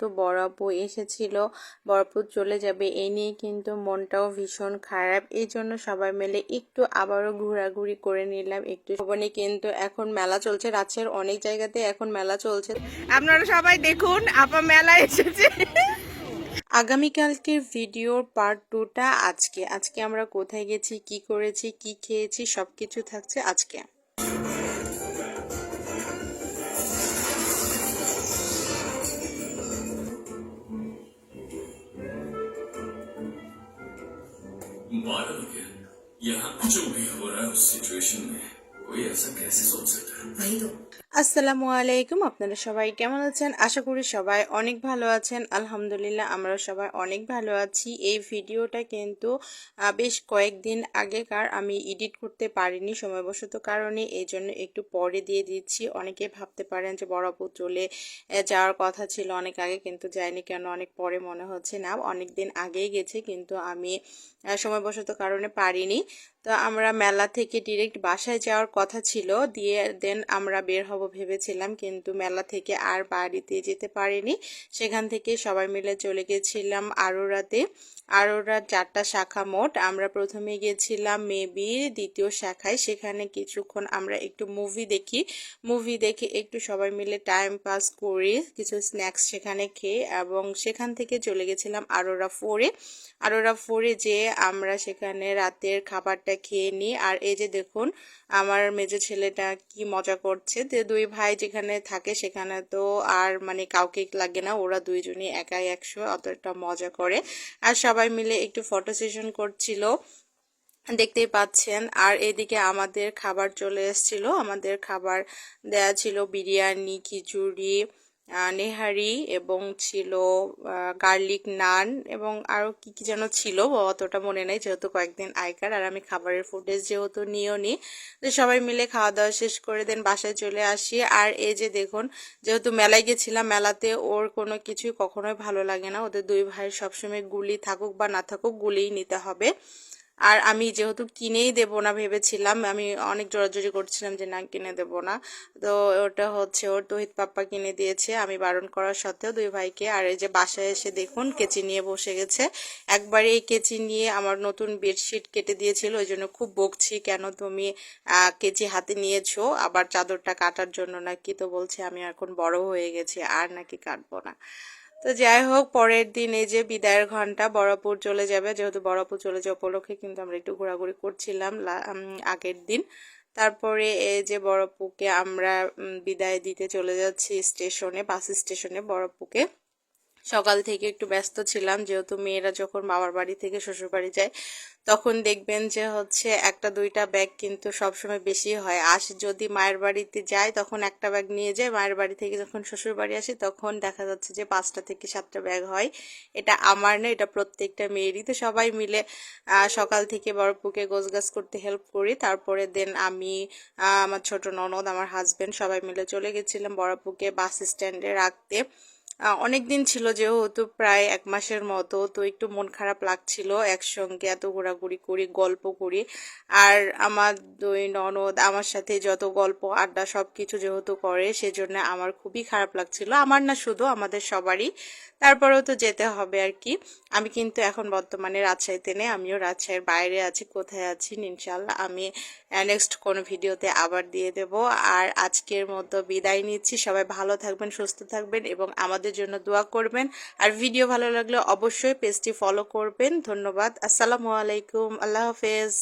তো বড় আপু এসেছিল বড় আপু চলে যাবে এই নিয়ে কিন্তু মনটাও ভীষণ খারাপ। এই জন্য সবাই মিলে একটু আবারও ঘোরাঘুরি করে নিলাম, একটু ভবনে কিন্তু এখন মেলা চলছে রাজশাহীর অনেক জায়গাতে এখন মেলা চলছে। আপনারা সবাই দেখুন, আপা মেলা এসেছে। আগামীকালকের ভিডিওর পার্ট টুটা আজকে। আজকে আমরা কোথায় গেছি, কি করেছি, কি খেয়েছি, সবকিছু থাকছে আজকে। बारह के यहाँ जो भी हो रहा है उस सिचुएशन में। আসসালামু আলাইকুম আপনারা সবাই কেমন আছেন? আশা করি সবাই অনেক ভালো আছেন। আলহামদুলিল্লাহ আমরা সবাই অনেক ভালো আছি। এই ভিডিওটা কিন্তু বেশ কয়েকদিন আগেকার আমি এডিট করতে পারিনি সময়বশত কারণে এই জন্য একটু পরে দিয়ে দিচ্ছি। অনেকে ভাবতে পারেন যে বড়পু চলে যাওয়ার কথা ছিল, অনেক আগে কিন্তু যায়নি কেন, অনেক পরে মনে হচ্ছে না। অনেক দিন আগেই গেছে, কিন্তু আমি সময়বশত কারণে পারিনি। তো আমরা মেলা থেকে ডিরেক্ট বাসায় যাওয়ার কথা ছিল, দিয়ে দেন আমরা বের হব ভেবেছিলাম, কিন্তু মেলা থেকে আর বাড়িতে যেতে পারিনি। সেখান থেকে সবাই মিলে চলে গেছিলাম আরোরাতে। আরোরার চারটা শাখা মোট। আমরা প্রথমে গেছিলাম মেবি দ্বিতীয় শাখায়। সেখানে কিছুক্ষণ আমরা একটু মুভি দেখি। মুভি দেখে একটু সবাই মিলে টাইম পাস করি, কিছু স্ন্যাক্স সেখানে খেয়ে এবং সেখান থেকে চলে গেছিলাম আরোরা ফোরে। আরোরা ফোরে যে আমরা সেখানে রাতের খাবারটা খেয়ে নিই। আর এই যে দেখুন, আমার মেজো ছেলেটা কি মজা করছে? যে দুই ভাই যেখানে থাকে সেখানে তো আর মানে কাউকে লাগে না, ওরা দুইজনই একাই একশো, অতটা মজা করে। আর সবাই মিলে একটু ফটো সেশন করছিল। দেখতেই পাচ্ছেন। আর এদিকে আমাদের খাবার চলে এসেছিল। আমাদের খাবার দেয়া ছিল বিরিয়ানি, খিচুড়ি নেহারি এবং ছিল গার্লিক নান এবং আরও কি কি যেন ছিল, অতটা মনে নেই যেহেতু কয়েকদিন আগেকার। আর আমি খাবারের ফুটেজ যেহেতু নিয়েও নি, তো সবাই মিলে খাওয়া দাওয়া শেষ করে দেন, বাসায় চলে আসি। আর এই যে দেখুন, যেহেতু মেলায় গেছিলাম, মেলাতে ওর কোনো কিছুই কখনোই ভালো লাগে না। ওদের দুই ভাইয়ের সবসময় গুলি থাকুক বা না থাকুক, গুলিই নিতে হবে। আর আমি যেহেতু কিনেই দেব না ভেবেছিলাম, আমি অনেক জোরাজোরি করছিলাম যে না, কিনে দেব না। তো ওটা হচ্ছে ওর তহিত পাপ্পা কিনে দিয়েছে, আমি বারণ করার সত্ত্বেও দুই ভাইকে। আর এই যে বাসায় এসে দেখুন, কেচি নিয়ে বসে গেছে। একবারে এই কেচি নিয়ে আমার নতুন বেডশিট কেটে দিয়েছিল, ওই জন্য খুব বকছি, কেন তুমি কেচি হাতে নিয়েছো? আবার চাদরটা কাটার জন্য নাকি? তো বলছে, আমি এখন বড় হয়ে গেছি, আর নাকি কাটবো না। তো যাই হোক, পরের দিন এই যে বিদায়ের ঘণ্টা বড়পুর চলে যাবে। যেহেতু বড়পুর চলে যাওয়া উপলক্ষে কিন্তু আমরা একটু ঘোরাঘুরি করছিলাম আগের দিন। তারপরে এই যে বড়পুকে আমরা বিদায় দিতে চলে যাচ্ছি স্টেশনে, বাস স্টেশনে বড়পুকে। সকাল থেকে একটু ব্যস্ত ছিলাম, যেহেতু মেয়েরা যখন মামার বাড়ি থেকে শ্বশুর বাড়ি যায়, তখন দেখবেন যে হচ্ছে একটা দুইটা ব্যাগ কিন্তু সবসময় বেশি হয়। আস যদি মায়ের বাড়িতে যায়, তখন একটা ব্যাগ নিয়ে যায়, মায়ের বাড়ি থেকে যখন শ্বশুর বাড়ি আসে, তখন দেখা যাচ্ছে যে পাঁচটা থেকে সাতটা ব্যাগ হয়। এটা আমার না, এটা প্রত্যেকটা মেয়েরই। তো সবাই মিলে সকাল থেকে বড়পুকে গোছগাছ করতে হেল্প করি। তারপরে দেন আমি আমার ছোট ননদ, আমার হাজব্যান্ড সবাই মিলে চলে গেছিলাম বড়পুকে বাস স্ট্যান্ডে রাখতে। অনেক দিন ছিল যেহেতু প্রায় এক মাসের মতো, তো একটু মন খারাপ লাগছিল একসঙ্গে এত ঘোরাঘুরি করি, গল্প করি। আর আমার দুই ননদ, আমার সাথে যত গল্প, আড্ডা সব কিছু যেহেতু করে, সেজন্য আমার খুবই খারাপ লাগছিল। আমার না শুধু, আমাদের সবারই। তারপরেও তো যেতে হবে আর কি। আমি কিন্তু এখন বর্তমানে রাজশাহীতে নেই, আমিও রাজশাহীর বাইরে আছি, কোথায় আছি ইনশাল্লাহ আমি নেক্সট কোনো ভিডিওতে আবার দিয়ে দেব। আর আজকের মতো বিদায় নিচ্ছি। সবাই ভালো থাকবেন, সুস্থ থাকবেন এবং আমাদের জন্য দোয়া করবেন। আর ভিডিও ভালো লাগলে অবশ্যই পেজটি ফলো করবেন। ধন্যবাদ। আসসালামু আলাইকুম। আল্লাহ হাফেজ।